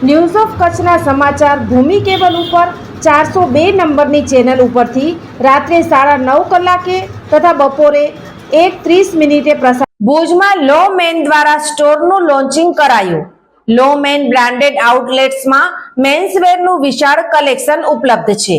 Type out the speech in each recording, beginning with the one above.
news of કચ્છના સમાચાર ભૂમિ cable ઉપર ચારસો બે નંબરની ચેનલ ઉપરથી રાત્રે સાડા નવ કલાકે તથા બપોરે એક ત્રીસ મિનિટે પ્રસાર ભુજમાં લો મેન દ્વારા સ્ટોરનું લોન્ચિંગ કરાયું. લો મેન બ્રાન્ડેડ આઉટલેટ્સમાં મેન્સવેરનું વિશાળ કલેક્શન ઉપલબ્ધ છે.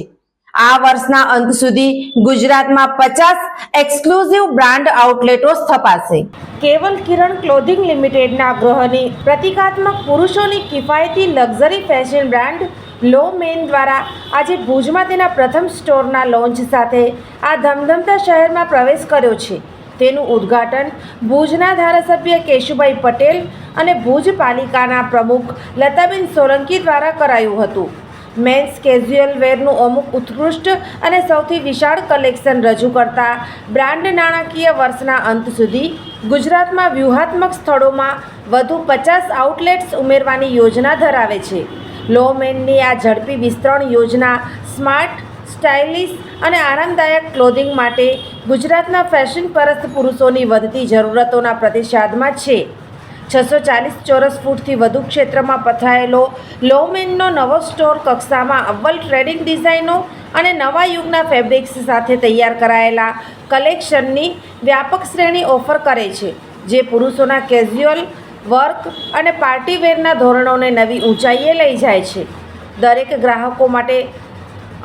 આ વર્ષના અંત સુધી ગુજરાતમાં પચાસ એક્સક્લુઝિવ બ્રાન્ડ આઉટલેટો સ્થપાશે. કેવલ કિરણ ક્લોથિંગ લિમિટેડના ગ્રહની પ્રતિકાત્મક પુરુષોની કિફાયતી luxury fashion brand Lawman દ્વારા આજે ભુજમાં તેના પ્રથમ સ્ટોરના લોન્ચ સાથે આ ધમધમતા શહેરમાં પ્રવેશ કર્યો છે. તેનું ઉદ્ઘાટન ભુજના ધારાસભ્ય કેશુભાઈ પટેલ અને ભુજ પાલિકાના પ્રમુખ લતાબેન સોલંકી દ્વારા કરાયું હતું. મેન્સ કેઝ્યુઅલ વેરનું અમુક ઉત્કૃષ્ટ અને સૌથી વિશાળ કલેક્શન રજૂ કરતા બ્રાન્ડ નાણાકીય વર્ષના અંત સુધી ગુજરાતમાં વ્યૂહાત્મક સ્થળોમાં વધુ પચાસ આઉટલેટ્સ ઉમેરવાની યોજના ધરાવે છે. લો મેનની આ ઝડપી વિસ્તરણ યોજના સ્માર્ટ, સ્ટાઇલિશ અને આરામદાયક ક્લોધિંગ માટે ગુજરાતના ફેશન પરસ્ત પુરુષોની વધતી જરૂરતોના પ્રતિસાદમાં છે. છસો ચાલીસ ચોરસ ફૂટથી વધુ ક્ષેત્રમાં પથરાયેલો લોમેનનો નવો સ્ટોર કક્ષામાં અવ્વલ ટ્રેડિંગ ડિઝાઇનો અને નવા યુગના ફેબ્રિક્સ સાથે તૈયાર કરાયેલા કલેક્શનની વ્યાપક શ્રેણી ઓફર કરે છે, જે પુરુષોના કેઝ્યુઅલ વર્ક અને પાર્ટીવેરના ધોરણોને નવી ઊંચાઈએ લઈ જાય છે. દરેક ગ્રાહકો માટે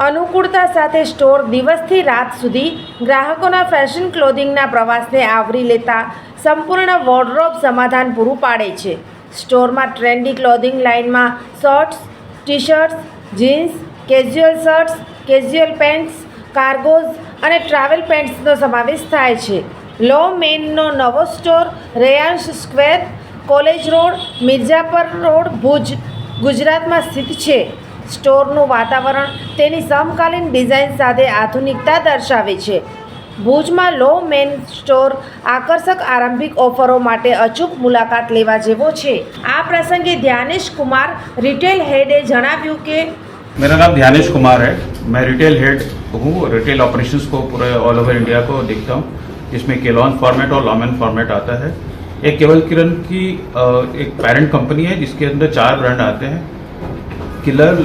અનુકૂળતા સાથે સ્ટોર દિવસથી રાત સુધી ગ્રાહકોના ફેશન ક્લોથિંગના પ્રવાસને આવરી લેતા સંપૂર્ણ વોર્ડરોબ સમાધાન પૂરું પાડે છે. સ્ટોરમાં ટ્રેન્ડી ક્લોથિંગ લાઇનમાં shirts T shirts jeans, casual shirts, casual pants, cargos અને ટ્રાવેલ પેન્ટ્સનો સમાવેશ થાય છે. લો મેનનો નવો store Reyansh square, college road Mirjapar road, Bhuj, ગુજરાતમાં સ્થિત છે. સ્ટોરનું વાતાવરણ તેની સમકાલીન ડિઝાઇન સાથે આધુનિકતા દર્શાવે છે. ભુજમાં લો મેન સ્ટોર આકર્ષક આરંભિક ઓફરો માટે અચૂક મુલાકાત લેવા જેવો છે આ પ્રસંગે ધ્યાનેશ કુમાર રિટેલ હેડે જણાવ્યું કે मेरा नाम ध्यानेश कुमार है मैं रिटेल हेड हूँ रिटेल ऑपरेशंस को पूरे ऑल ओवर इंडिया को देखता हूँ जिसमें केलॉन फॉर्मेट और लॉमेन फॉर्मेट आता है एक केवल किरण की अ, एक पेरेंट कंपनी है जिसके अंदर चार ब्रांड आते हैं Killer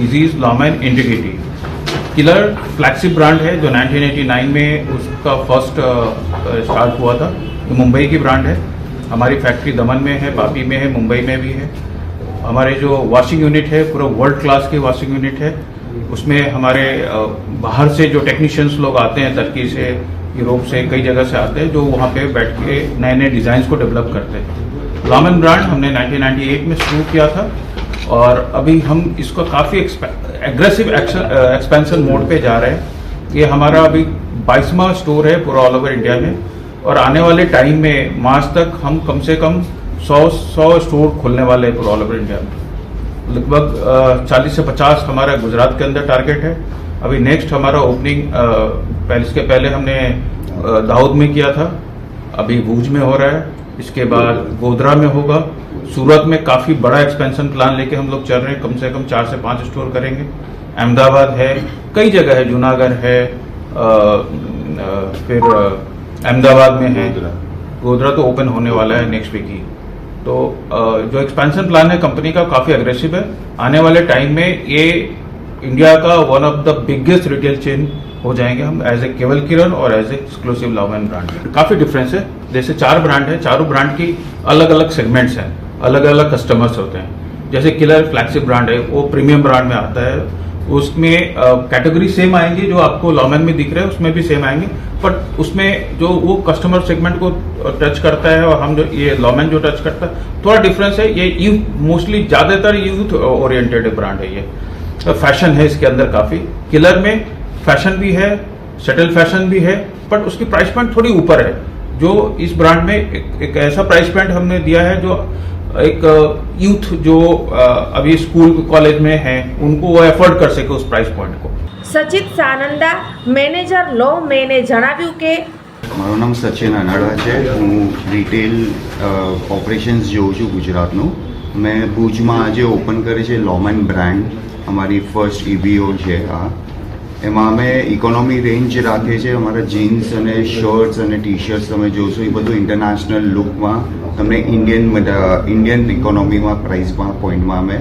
Easies Lawman integrity Killer flagship brand है, जो 1989 में उसका फ़र्स्ट स्टार्ट हुआ था। ये मुंबई की ब्रांड है। हमारी फैक्ट्री दमन में है बापी में है, मुंबई में भी है। हमारे जो वॉशिंग यूनिट है, पूरा वर्ल्ड क्लास की वॉशिंग यूनिट है। उसमें हमारे बाहर से जो टेक्नीशियंस लोग आते हैं तुर्की से यूरोप से, कई जगह से आते हैं, जो वहाँ पे बैठ के नए नए डिज़ाइंस को डेवलप करते हैं। लामन ब्रांड हमने 1998 में शुरू किया था। और अभी हम इसको काफ़ी एग्रेसिव एक्सपेंशन मोड पे जा रहे हैं। ये हमारा अभी बाईसवा स्टोर है पूरा ऑल ओवर इंडिया में। और आने वाले टाइम में मार्च तक हम कम से कम 100 100 स्टोर खोलने वाले हैं पूरा ऑल ओवर इंडिया में। लगभग चालीस से पचास हमारा गुजरात के अंदर टारगेट है। अभी नेक्स्ट हमारा ओपनिंग पहले इसके पहले हमने दाऊद में किया था। अभी भूज में हो रहा है। इसके बाद गोधरा में होगा। सूरत में काफ़ी बड़ा एक्सपेंशन प्लान लेके हम लोग चल रहे हैं। कम से कम चार से पाँच स्टोर करेंगे। अहमदाबाद है कई जगह है। जूनागढ़ है अ, अ, फिर अहमदाबाद में है। गोधरा। तो ओपन होने वाला है नेक्स्ट वीक ही। तो अ, जो एक्सपेंशन प्लान है कंपनी का काफ़ी अग्रेसिव है। आने वाले टाइम में ये इंडिया का one of the biggest retail chain हो जाएँगे हम एज ए केवल किरण और as a exclusive Lawman brand काफ़ी डिफरेंस है। जैसे चार ब्रांड है, चारों ब्रांड की अलग अलग सेगमेंट्स हैं अलग अलग कस्टमर्स होते हैं। जैसे किलर फ्लैगशिप ब्रांड है, वो प्रीमियम ब्रांड में आता है। उसमें कैटेगरी सेम आएँगी, जो आपको लॉमेन में दिख रहे हैं, उसमें भी सेम आएँगे। बट उसमें जो वो कस्टमर सेगमेंट को टच करता है और हम जो, ये लॉमेन जो टच करता है, थोड़ा डिफरेंस है। ये यूथ मोस्टली ज़्यादातर यूथ ओरिएंटेड ब्रांड है ये। फैशन है इसके अंदर काफी किलर में फैशन भी है शटल फैशन भी है बट उसकी प्राइस पॉइंट थोड़ी ऊपर है जो इस ब्रांड में एक, एक ऐसा प्राइस पॉइंट हमने दिया है जो एक यूथ जो अ, अभी स्कूल कॉलेज में हैं उनको वो एफोर्ड कर सके उस प्राइस पॉइंट को સચિત સાનંદા મેનેજર લો મેને જણાવ્યું કે મારું નામ સચિન અનાળા છે હું રિટેલ ઓપરેશન્સ જોઉં છું ગુજરાતનું મેં ભુજમાં આજે ઓપન કરી છે લોમેન બ્રાન્ડ અમારી ફર્સ્ટ ઇબીઓ છે આ. એમાં અમે ઇકોનોમી રેન્જ રાખીએ છીએ અમારા જીન્સ અને શર્ટ્સ અને ટી શર્ટ્સ તમે જોશો, એ બધું ઇન્ટરનેશનલ લુકમાં તમને ઇન્ડિયન ઇન્ડિયન ઇકોનોમીમાં પ્રાઇસમાં પોઈન્ટમાં અમે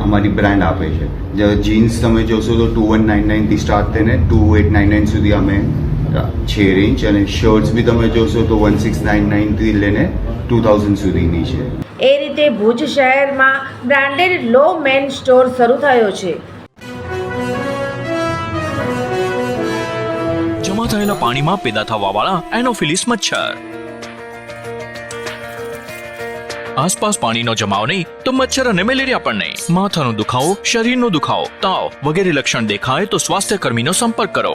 અમારી બ્રાન્ડ આપે છે. જીન્સ તમે જોશો તો ટુ વન નાઇન નાઇનથી સ્ટાર્ટ થઈને ટુ એટ નાઇન નાઇન સુધી અમે છે રેન્જ અને શર્ટ્સ બી તમે જોશો તો વન સિક્સ નાઇન નાઇનથી લઈને ટુ થાઉઝન્ડ સુધીની છે એ રીતે ભુજ શહેરમાં બ્રાન્ડેડ લો મેન સ્ટોર શરૂ થયો છે. જમા થયેલા પાણીમાં પેદા થવાવાળા એનોફિલિસ મચ્છર. આસપાસ પાણીનો જમાવ નહીં તો મચ્છર અને મેલેરિયા પણ નહીં. માથાનો દુખાવો શરીરનો દુખાવો તાવ વગેરે લક્ષણ દેખાય તો સ્વાસ્થ્ય કર્મીનો સંપર્ક કરો.